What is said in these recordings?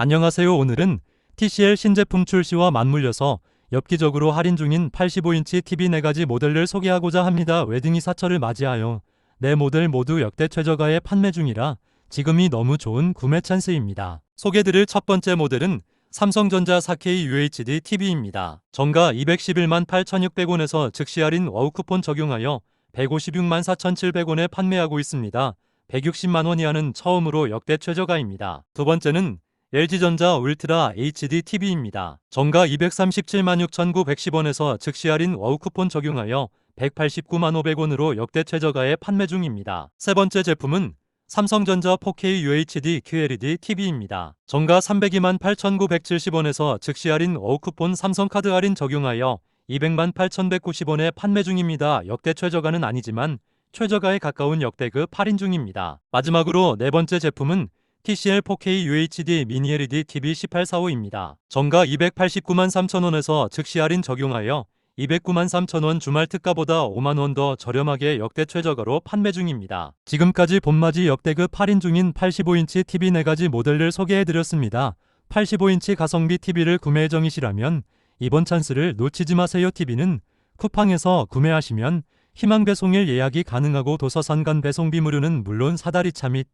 안녕하세요. 오늘은 TCL 신제품 출시와 맞물려서 엽기적으로 할인 중인 85인치 TV 4가지 모델을 소개하고자 합니다. 웨딩 이 사철을 맞이하여 네 모델 모두 역대 최저가에 판매 중이라 지금이 너무 좋은 구매 찬스입니다. 소개드릴 첫 번째 모델은 삼성전자 4K UHD TV입니다. 정가 211만 8,600원에서 즉시 할인 와우 쿠폰 적용하여 156만 4,700원에 판매하고 있습니다. 160만 원 이하는 처음으로 역대 최저가입니다. 두 번째는 LG전자 울트라 HD TV입니다. 정가 237만 6,910원에서 즉시 할인 와우 쿠폰 적용하여 189만 500원으로 역대 최저가에 판매 중입니다. 세 번째 제품은 삼성전자 4K UHD QLED TV입니다. 정가 302만 8,970원에서 즉시 할인 와우 쿠폰 삼성카드 할인 적용하여 200만 8,190원에 판매 중입니다. 역대 최저가는 아니지만 최저가에 가까운 역대급 할인 중입니다. 마지막으로 네 번째 제품은 TCL 4K UHD 미니 LED TV 1845입니다. 정가 289만 3천원에서 즉시 할인 적용하여 209만 3천원 주말 특가보다 5만원 더 저렴하게 역대 최저가로 판매 중입니다. 지금까지 봄맞이 역대급 할인 중인 85인치 TV 4가지 모델을 소개해드렸습니다. 85인치 가성비 TV를 구매 예정이시라면 이번 찬스를 놓치지 마세요. TV는 쿠팡에서 구매하시면 희망 배송일 예약이 가능하고 도서산 간 배송비 무료는 물론 사다리차 및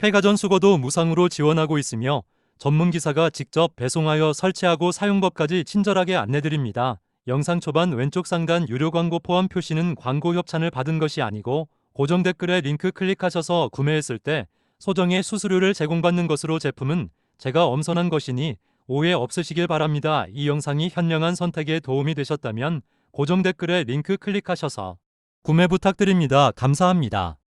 폐가전 수거도 무상으로 지원하고 있으며 전문 기사가 직접 배송하여 설치하고 사용법까지 친절하게 안내드립니다. 영상 초반 왼쪽 상단 유료 광고 포함 표시는 광고 협찬을 받은 것이 아니고 고정 댓글에 링크 클릭하셔서 구매했을 때 소정의 수수료를 제공받는 것으로 제품은 제가 엄선한 것이니 오해 없으시길 바랍니다. 이 영상이 현명한 선택에 도움이 되셨다면 고정 댓글에 링크 클릭하셔서 구매 부탁드립니다. 감사합니다.